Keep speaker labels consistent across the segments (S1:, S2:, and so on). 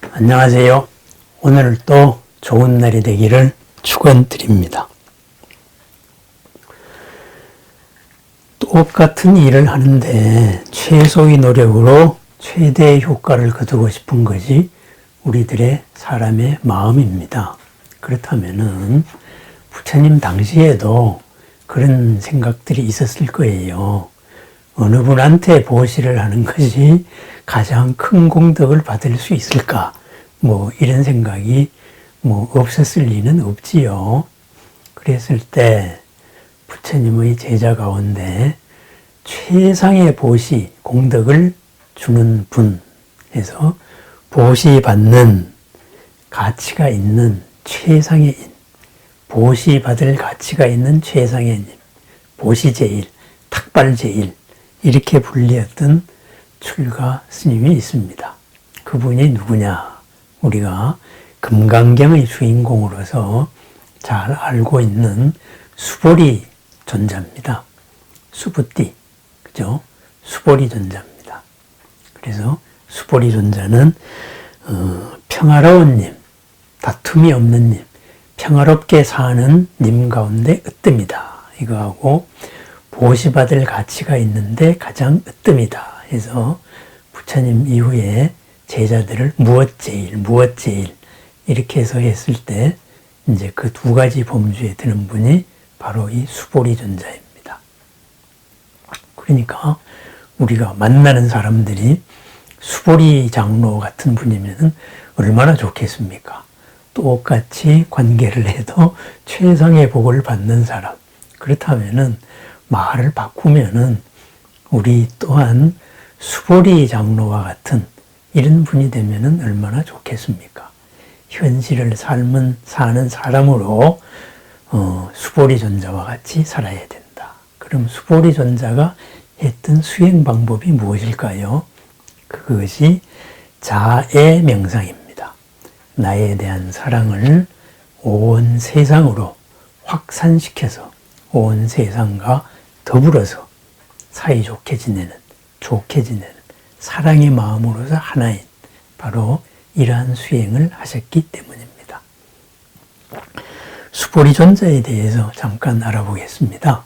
S1: 안녕하세요. 오늘 또 좋은 날이 되기를 축원드립니다. 똑같은 일을 하는데 최소의 노력으로 최대의 효과를 거두고 싶은 것이 우리들의 사람의 마음입니다. 그렇다면은 부처님 당시에도 그런 생각들이 있었을 거예요. 어느 분한테 보시를 하는 것이 가장 큰 공덕을 받을 수 있을까? 뭐 이런 생각이 뭐 없었을 리는 없지요. 그랬을 때 부처님의 제자 가운데 최상의 보시 공덕을 주는 분에서 보시 받는 가치가 있는 최상의 인, 보시 받을 가치가 있는 최상의 인, 보시 제일, 탁발 제일 이렇게 불리었던 출가 스님이 있습니다. 그분이 누구냐? 우리가 금강경의 주인공으로서 잘 알고 있는 수보리 존자입니다. 수부띠, 그죠? 수보리 존자입니다. 그래서 수보리 존자는 어, 평화로운 님, 다툼이 없는 님, 평화롭게 사는 님 가운데 으뜸이다. 이거하고 보시받을 가치가 있는데 가장 으뜸이다. 해서 부처님 이후에 제자들을 무엇 제일, 무엇 제일 이렇게 해서 했을 때 이제 그 두 가지 범주에 드는 분이 바로 이 수보리 존자입니다. 그러니까 우리가 만나는 사람들이 수보리 장로 같은 분이면 얼마나 좋겠습니까? 똑같이 관계를 해도 최상의 복을 받는 사람. 그렇다면은 말을 바꾸면은 우리 또한 수보리 장로와 같은 이런 분이 되면은 얼마나 좋겠습니까? 현실을 삶은 사는 사람으로 어, 수보리 존자와 같이 살아야 된다. 그럼 수보리 존자가 했던 수행 방법이 무엇일까요? 그것이 자애 명상입니다. 나에 대한 사랑을 온 세상으로 확산시켜서 온 세상과 더불어서 사이좋게 지내는, 좋게 지내는 사랑의 마음으로서 하나인 바로 이러한 수행을 하셨기 때문입니다. 수보리 존자에 대해서 잠깐 알아보겠습니다.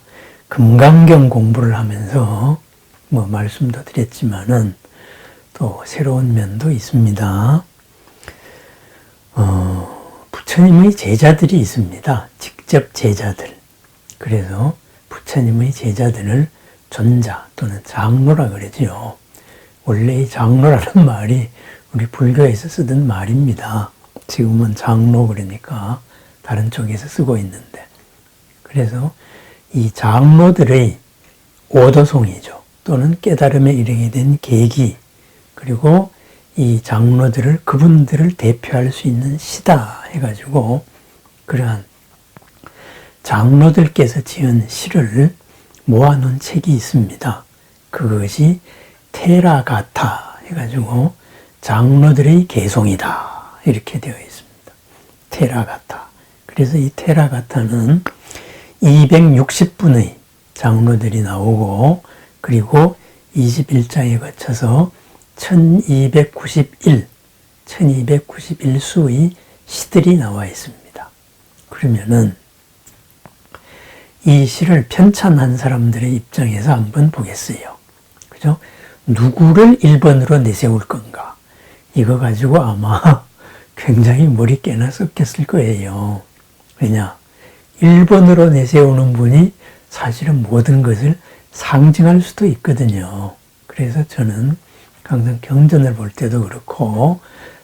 S1: 금강경 공부를 하면서 뭐 말씀도 드렸지만은 또 새로운 면도 있습니다. 어, 부처님의 제자들이 있습니다. 직접 제자들. 그래서 부처님의 제자들을 존자 또는 장로라 그러지요. 원래 이 장로라는 말이 우리 불교에서 쓰던 말입니다. 지금은 장로 그러니까 다른 쪽에서 쓰고 있는데. 그래서 이 장로들의 오도송이죠. 또는 깨달음에 이르게 된 계기, 그리고 이 장로들을, 그분들을 대표할 수 있는 시다 해가지고, 그러한 장로들께서 지은 시를 모아놓은 책이 있습니다. 그것이 테라가타 해가지고 장로들의 개송이다. 이렇게 되어 있습니다. 테라가타. 그래서 이 테라가타는 260분의 장로들이 나오고 그리고 21장에 거쳐서 1291, 1291수의 시들이 나와 있습니다. 그러면은 이 시를 편찬한 사람들의 입장에서 한번 보겠어요. 그죠? 누구를 1번으로 내세울 건가? 이거 가지고 아마 굉장히 머리 깨나 썩겠을 거예요. 왜냐? 1번으로 내세우는 분이 사실은 모든 것을 상징할 수도 있거든요. 그래서 저는 항상 경전을 볼 때도 그렇고,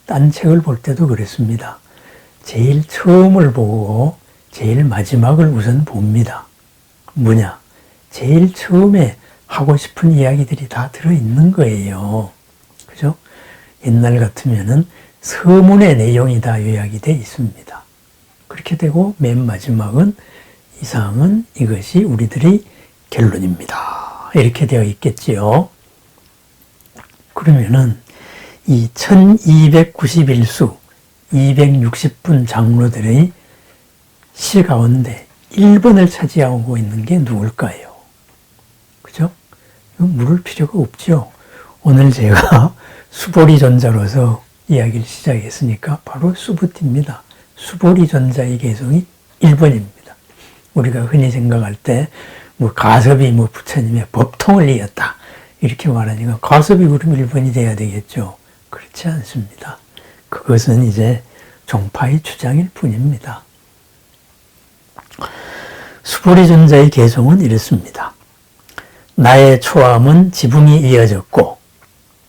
S1: 딴 책을 볼 때도 그렇습니다. 제일 처음을 보고 제일 마지막을 우선 봅니다. 뭐냐? 제일 처음에 하고 싶은 이야기들이 다 들어있는 거예요. 그죠? 옛날 같으면은 서문의 내용이 다 요약이 돼 있습니다. 그렇게 되고 맨 마지막은 이상은 이것이 우리들의 결론입니다. 이렇게 되어 있겠지요. 그러면은 이 1291수 260분 장로들의 시 가운데 1번을 차지하고 있는 게 누굴까요? 그죠? 물을 필요가 없죠. 오늘 제가 수보리 전자로서 이야기를 시작했으니까 바로 수부티입니다. 수보리 전자의 개성이 1번입니다. 우리가 흔히 생각할 때 뭐 가섭이 뭐 부처님의 법통을 이었다 이렇게 말하니까 가섭이 그럼 1번이 돼야 되겠죠. 그렇지 않습니다. 그것은 이제 종파의 주장일 뿐입니다. 수보리 전자의 개성은 이렇습니다. 나의 초함은 지붕이 이어졌고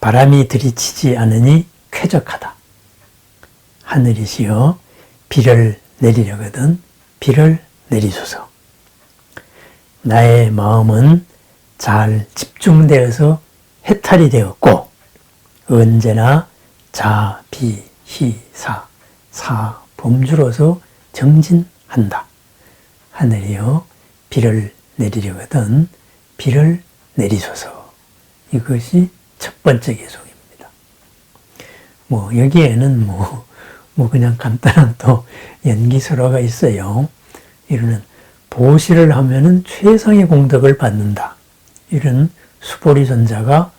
S1: 바람이 들이치지 않으니 쾌적하다. 하늘이시여 비를 내리려거든 비를 내리소서. 나의 마음은 잘 집중되어서 해탈이 되었고 언제나 자, 비, 희, 사, 사 범주로서 정진한다. 하늘이여 비를 내리려거든 비를 내리소서. 이것이 첫 번째 개송입니다. 뭐 여기에는 뭐, 뭐 그냥 간단한 또 연기설화가 있어요. 이러는 보시를 하면은 최상의 공덕을 받는다. 이런 수보리 전자가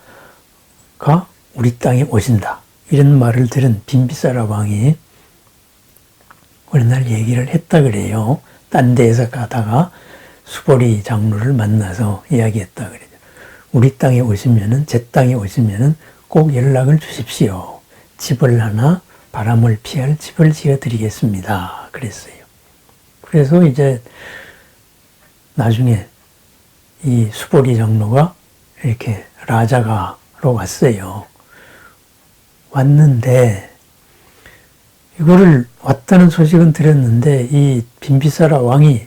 S1: 가 우리 땅에 오신다. 이런 말을 들은 빈비사라 왕이 어느 날 얘기를 했다 그래요. 딴 데에서 가다가 수보리 장로를 만나서 이야기했다 그래요. 우리 땅에 오시면은 제 땅에 오시면은 꼭 연락을 주십시오. 집을 하나 바람을 피할 집을 지어 드리겠습니다. 그랬어요. 그래서 이제 나중에 이 수보리 장로가 이렇게 라자가로 왔어요. 왔는데 이거를 왔다는 소식은 들었는데 이 빈비사라 왕이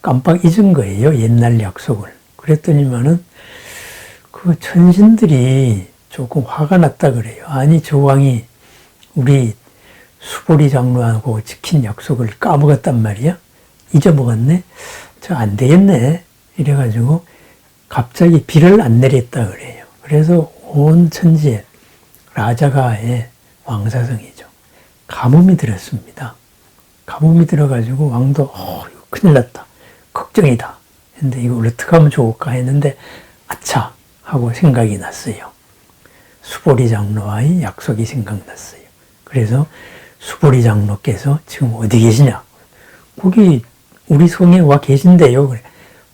S1: 깜빡 잊은 거예요. 옛날 약속을. 그랬더니만은 그 천신들이 조금 화가 났다 그래요. 아니 저 왕이 우리 수보리 장로하고 지킨 약속을 까먹었단 말이야. 잊어먹었네. 저 안 되겠네. 이래가지고 갑자기 비를 안 내렸다 그래요. 그래서 온 천지에 라자가의 왕사성이죠. 가뭄이 들었습니다. 가뭄이 들어가지고 왕도 어, 이거 큰일 났다. 걱정이다. 근데 이걸 어떻게 하면 좋을까 했는데 아차 하고 생각이 났어요. 수보리 장로와의 약속이 생각났어요. 그래서 수보리 장로께서 지금 어디 계시냐? 거기 우리 성에 와 계신데요. 그래.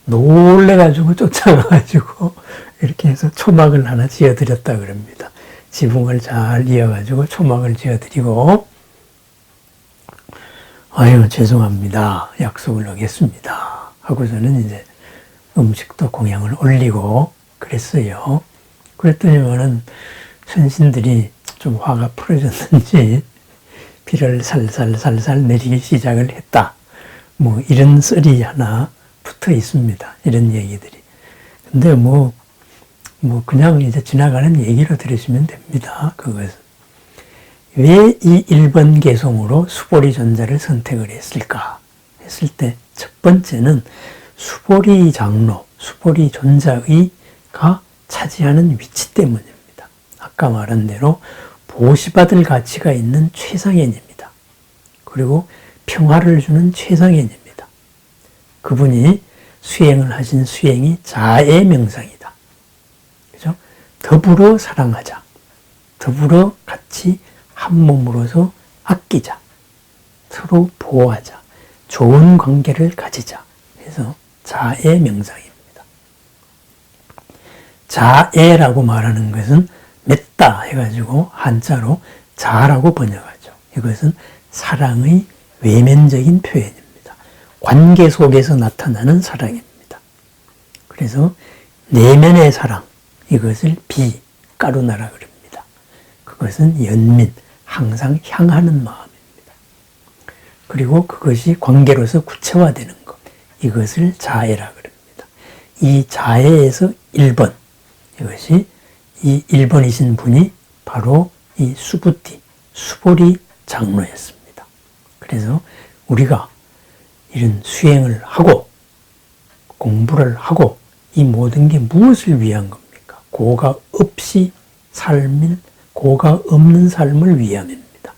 S1: 놀래가지고 쫓아가가지고 이렇게 해서 초막을 하나 지어드렸다 그럽니다. 지붕을 잘 이어가지고 초막을 지어드리고 아유 죄송합니다. 약속을 어겼습니다. 하고서는 이제 음식도 공양을 올리고 그랬어요. 그랬더니만은 선신들이 좀 화가 풀어졌는지 비를 살살살살 내리기 시작을 했다. 뭐 이런 썰이 하나 붙어 있습니다. 이런 얘기들이. 근데 뭐, 뭐 그냥 이제 지나가는 얘기로 들으시면 됩니다. 그것은. 왜 이 1번 개송으로 수보리 전자를 선택을 했을까? 했을 때 첫 번째는 수보리 장로, 수보리 존자의가 차지하는 위치 때문입니다. 아까 말한 대로 보시받을 가치가 있는 최상현입니다. 그리고 평화를 주는 최상현입니다. 그분이 수행을 하신 수행이 자의 명상이다. 그죠? 더불어 사랑하자. 더불어 같이 한 몸으로서 아끼자. 서로 보호하자. 좋은 관계를 가지자. 해서 자의 명상입니다. 자애라고 말하는 것은 맺다 해가지고 한자로 자라고 번역하죠. 이것은 사랑의 외면적인 표현입니다. 관계 속에서 나타나는 사랑입니다. 그래서 내면의 사랑, 이것을 비, 까루나라 그럽니다. 그것은 연민, 항상 향하는 마음입니다. 그리고 그것이 관계로서 구체화되는 것, 이것을 자애라 그럽니다. 이 자애에서 1번, 이것이 이 1번이신 분이 바로 이 수부띠, 수보리 장로였습니다. 그래서 우리가 이런 수행을 하고 공부를 하고 이 모든 게 무엇을 위한 겁니까? 고가 없이 삶을 고가 없는 삶을 위함입니다.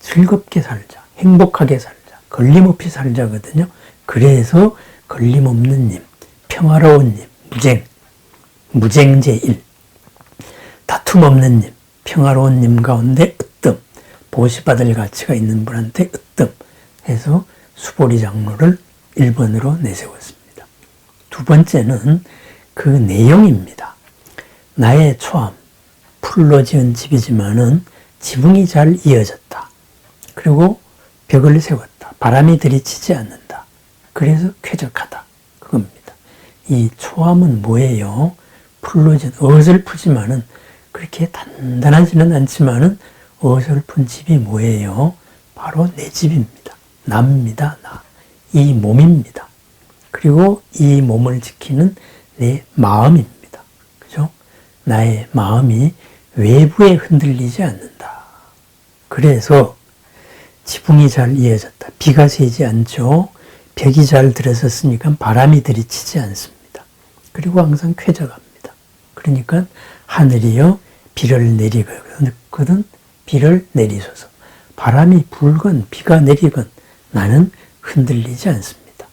S1: 즐겁게 살자, 행복하게 살자, 걸림없이 살자거든요. 그래서 걸림없는 님, 평화로운 님, 무쟁, 무쟁제일, 다툼 없는 님, 평화로운 님 가운데 으뜸, 보시받을 가치가 있는 분한테 으뜸 해서 수보리 장로를 1번으로 내세웠습니다. 두 번째는 그 내용입니다. 나의 초암, 풀로 지은 집이지만은 지붕이 잘 이어졌다. 그리고 벽을 세웠다. 바람이 들이치지 않는다. 그래서 쾌적하다. 그겁니다. 이 초암은 뭐예요? 풀로 지은 어설프지만은 그렇게 단단하지는 않지만은 어설픈 집이 뭐예요? 바로 내 집입니다. 나입니다. 나. 이 몸입니다. 그리고 이 몸을 지키는 내 마음입니다. 그죠? 나의 마음이 외부에 흔들리지 않는다. 그래서 지붕이 잘 이어졌다. 비가 새지 않죠. 벽이 잘 들어섰으니까 바람이 들이치지 않습니다. 그리고 항상 쾌적합니다. 그러니까 하늘이요 비를 내리거든 비를 내리소서. 바람이 불건 비가 내리건 나는 흔들리지 않습니다.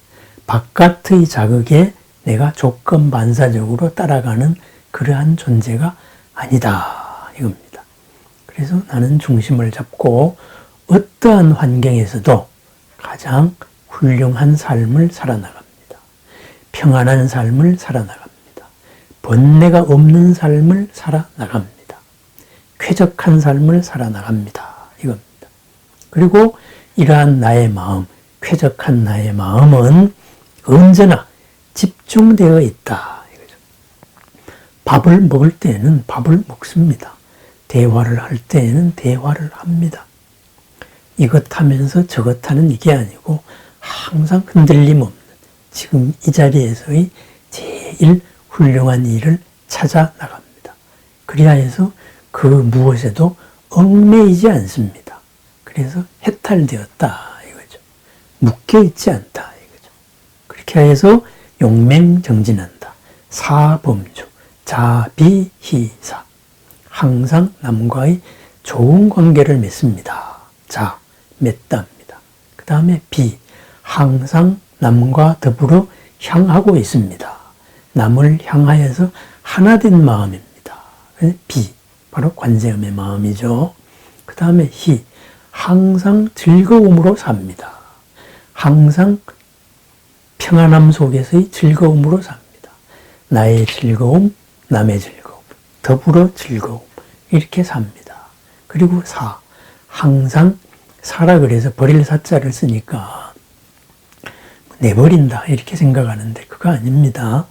S1: 바깥의 자극에 내가 조건 반사적으로 따라가는 그러한 존재가 아니다. 이겁니다. 그래서 나는 중심을 잡고 어떠한 환경에서도 가장 훌륭한 삶을 살아나갑니다. 평안한 삶을 살아나갑니다. 번뇌가 없는 삶을 살아나갑니다. 쾌적한 삶을 살아나갑니다. 이겁니다. 그리고 이러한 나의 마음, 쾌적한 나의 마음은 언제나 집중되어 있다. 밥을 먹을 때에는 밥을 먹습니다. 대화를 할 때에는 대화를 합니다. 이것 하면서 저것 하는 이게 아니고 항상 흔들림 없는 지금 이 자리에서의 제일 훌륭한 일을 찾아 나갑니다. 그리하여서 그 무엇에도 얽매이지 않습니다. 그래서 해탈되었다 이거죠. 묶여 있지 않다 이거죠. 그렇게 해서 용맹정진한다. 사범주, 자비희사. 항상 남과의 좋은 관계를 맺습니다. 자, 맺답니다. 그 다음에 비, 항상 남과 더불어 향하고 있습니다. 남을 향하여서 하나 된 마음입니다. 비, 바로 관세음의 마음이죠. 그 다음에 희, 항상 즐거움으로 삽니다. 항상 평안함 속에서의 즐거움으로 삽니다. 나의 즐거움, 남의 즐거움, 더불어 즐거움, 이렇게 삽니다. 그리고 사, 항상 사라 그래서 버릴 사자를 쓰니까 내버린다 이렇게 생각하는데 그거 아닙니다.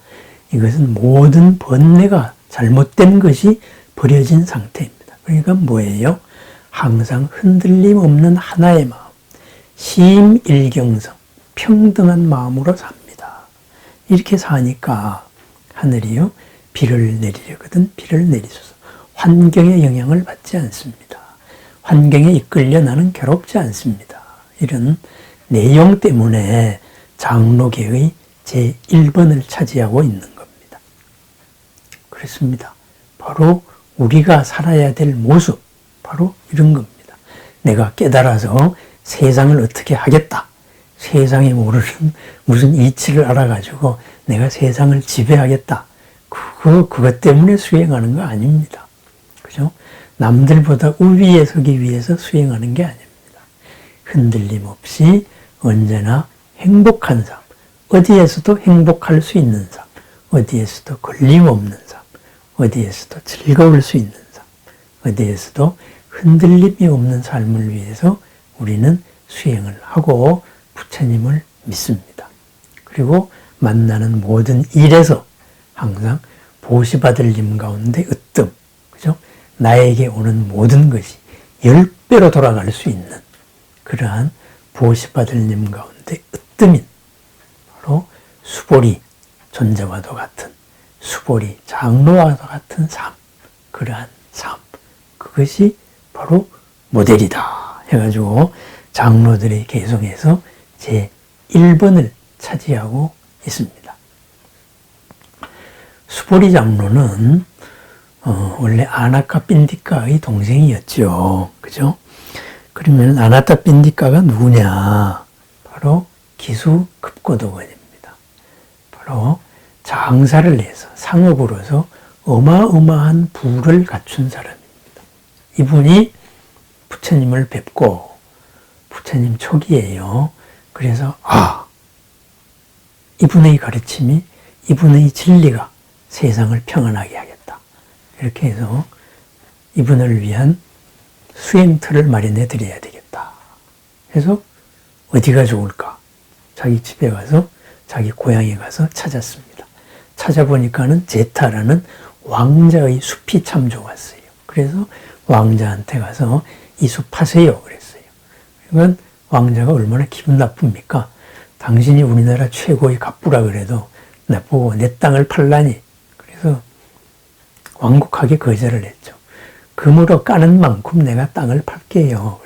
S1: 이것은 모든 번뇌가 잘못된 것이 버려진 상태입니다. 그러니까 뭐예요? 항상 흔들림 없는 하나의 마음, 심일경성, 평등한 마음으로 삽니다. 이렇게 사니까 하늘이요 비를 내리려거든 비를 내리소서. 환경의 영향을 받지 않습니다. 환경에 이끌려 나는 괴롭지 않습니다. 이런 내용 때문에 장로계의 제 1번을 차지하고 있는 겁니다. 그렇습니다. 바로 우리가 살아야 될 모습, 바로 이런 겁니다. 내가 깨달아서 세상을 어떻게 하겠다. 세상에 모르는 무슨 이치를 알아가지고 내가 세상을 지배하겠다. 그거, 그것 때문에 수행하는 거 아닙니다. 그죠? 남들보다 우위에 서기 위해서 수행하는 게 아닙니다. 흔들림 없이 언제나 행복한 삶, 어디에서도 행복할 수 있는 삶, 어디에서도 걸림 없는 삶, 어디에서도 즐거울 수 있는 삶, 어디에서도 흔들림이 없는 삶을 위해서 우리는 수행을 하고 부처님을 믿습니다. 그리고 만나는 모든 일에서 항상 보시받을 님 가운데 으뜸, 그죠? 나에게 오는 모든 것이 열 배로 돌아갈 수 있는 그러한 보시받을 님 가운데 으뜸인 바로 수보리 존재와도 같은 수보리 장로와도 같은 삶, 그러한 삶, 그것이 바로 모델이다 해가지고 장로들이 계속해서 제 1번을 차지하고 있습니다. 수보리 장로는 어, 원래 아나카 빈디카의 동생이었죠. 그죠? 그러면 아나타 빈디카가 누구냐? 바로 기수 급고도원입니다. 바로 장사를 해서 상업으로서 어마어마한 부를 갖춘 사람입니다. 이분이 부처님을 뵙고 부처님 초기예요. 그래서 아 이분의 가르침이 이분의 진리가 세상을 평안하게 하겠다. 이렇게 해서 이분을 위한 수행틀을 마련해 드려야 되겠다. 그래서 어디가 좋을까? 자기 집에 가서 자기 고향에 가서 찾았습니다. 찾아보니까는 제타라는 왕자의 숲이 참 좋았어요. 그래서 왕자한테 가서 이 숲 파세요. 그랬어요. 그러면 왕자가 얼마나 기분 나쁩니까? 당신이 우리나라 최고의 갑부라 그래도 나보고 내 땅을 팔라니. 완곡하게 거절을 했죠. 금으로 까는 만큼 내가 땅을 팔게요.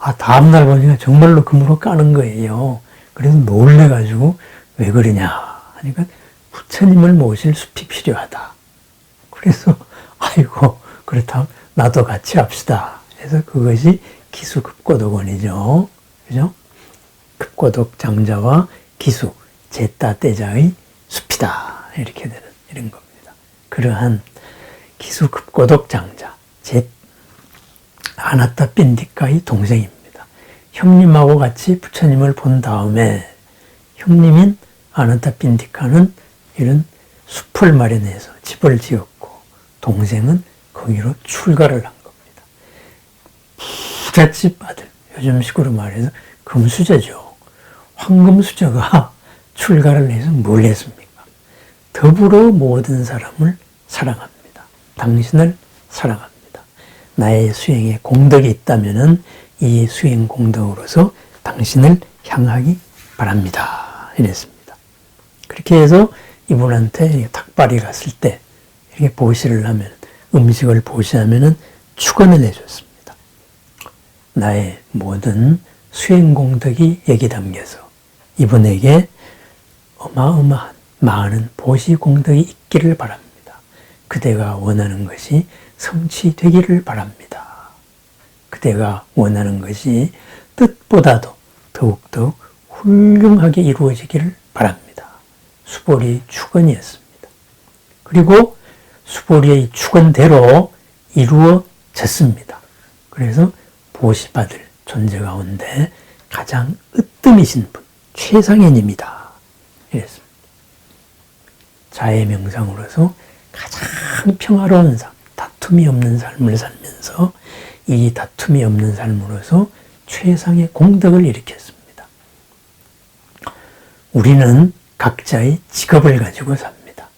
S1: 아, 다음날 보니까 정말로 금으로 까는 거예요. 그래서 놀래가지고 왜 그러냐 하니까 부처님을 모실 숲이 필요하다. 그래서 아이고 그렇다면 나도 같이 합시다. 그래서 그것이 기수급고독원이죠. 그죠? 급고독 장자와 기수 제따 떼자의 숲이다. 이렇게 되는 이런 겁니다. 그러한 기수급고독 장자 제 아나타 빈디카의 동생입니다. 형님하고 같이 부처님을 본 다음에 형님인 아나타 빈디카는 이런 숲을 마련해서 집을 지었고 동생은 거기로 출가를 한 겁니다. 부잣집 아들, 요즘 식으로 말해서 금수저죠. 황금수저가 출가를 해서 뭘 했습니까? 더불어 모든 사람을 사랑합니다. 당신을 사랑합니다. 나의 수행에 공덕이 있다면이 수행 공덕으로서 당신을 향하기 바랍니다. 이랬습니다. 그렇게 해서 이분한테 탁발이 갔을 때 이렇게 보시를 하면 음식을 보시하면은 축원을 해줬습니다. 나의 모든 수행 공덕이 여기 담겨서 이분에게 어마어마한 많은 보시 공덕이 있기를 바랍니다. 그대가 원하는 것이 성취되기를 바랍니다. 그대가 원하는 것이 뜻보다도 더욱더 훌륭하게 이루어지기를 바랍니다. 수보리 축원이었습니다. 그리고 수보리의 축원대로 이루어졌습니다. 그래서 보시받을 존재 가운데 가장 으뜸이신 분, 최상현입니다. 이랬습니다. 자의 명상으로서 가장 평화로운 삶, 다툼이 없는 삶을 살면서 이 다툼이 없는 삶으로서 최상의 공덕을 일으켰습니다. 우리는 각자의 직업을 가지고 삽니다.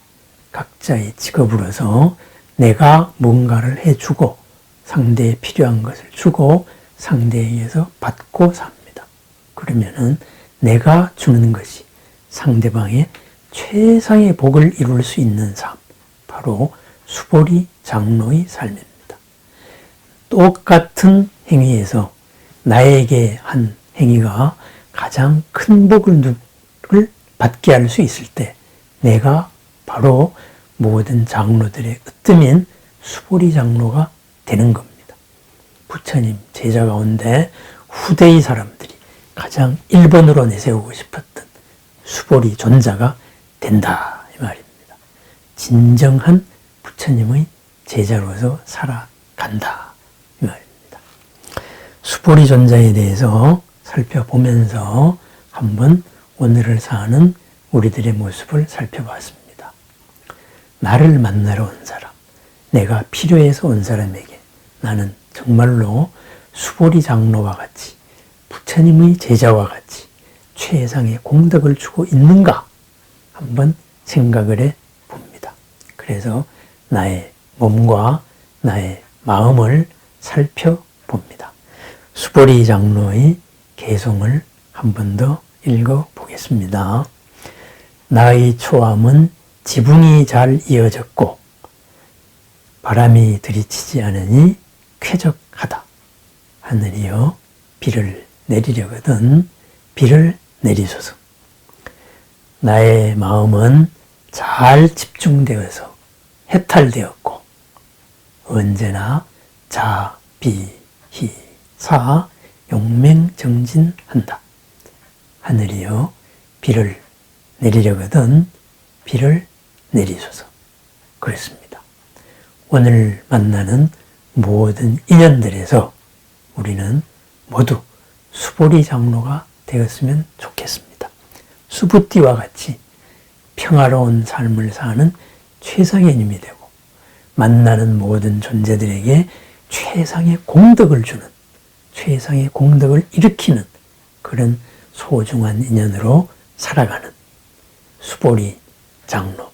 S1: 각자의 직업으로서 내가 뭔가를 해주고 상대에 필요한 것을 주고 상대에 의해서 받고 삽니다. 그러면은 내가 주는 것이 상대방의 최상의 복을 이룰 수 있는 삶, 바로 수보리 장로의 삶입니다. 똑같은 행위에서 나에게 한 행위가 가장 큰 복을 받게 할 수 있을 때 내가 바로 모든 장로들의 으뜸인 수보리 장로가 되는 겁니다. 부처님 제자 가운데 후대의 사람들이 가장 1번으로 내세우고 싶었던 수보리 존자가 된다 이 말입니다. 진정한 부처님의 제자로서 살아간다. 이 말입니다. 수보리 존자에 대해서 살펴보면서 한번 오늘을 사는 우리들의 모습을 살펴봤습니다. 나를 만나러 온 사람, 내가 필요해서 온 사람에게 나는 정말로 수보리 장로와 같이 부처님의 제자와 같이 최상의 공덕을 주고 있는가 한번 생각을 해 봅니다. 그래서 나의 몸과 나의 마음을 살펴봅니다. 수보리 장로의 개송을 한 번 더 읽어 보겠습니다. 나의 초암은 지붕이 잘 이어졌고 바람이 들이치지 않으니 쾌적하다. 하늘이여 비를 내리려거든 비를 내리소서. 나의 마음은 잘 집중되어서 해탈되었고 언제나 자, 비, 히, 사, 용맹정진한다. 하늘이여 비를 내리려거든 비를 내리소서. 그랬습니다. 오늘 만나는 모든 인연들에서 우리는 모두 수보리 장로가 되었으면 좋겠습니다. 수부띠와 같이 평화로운 삶을 사는 최상의 님이 되고 만나는 모든 존재들에게 최상의 공덕을 주는 최상의 공덕을 일으키는 그런 소중한 인연으로 살아가는 수보리 장로,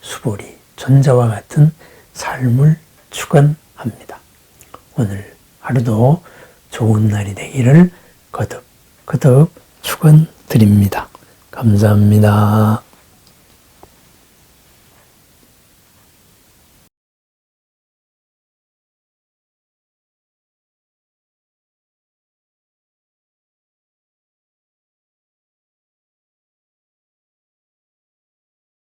S1: 수보리 존자와 같은 삶을 축원합니다. 오늘 하루도 좋은 날이 되기를 거듭 거듭 축원드립니다. 감사합니다.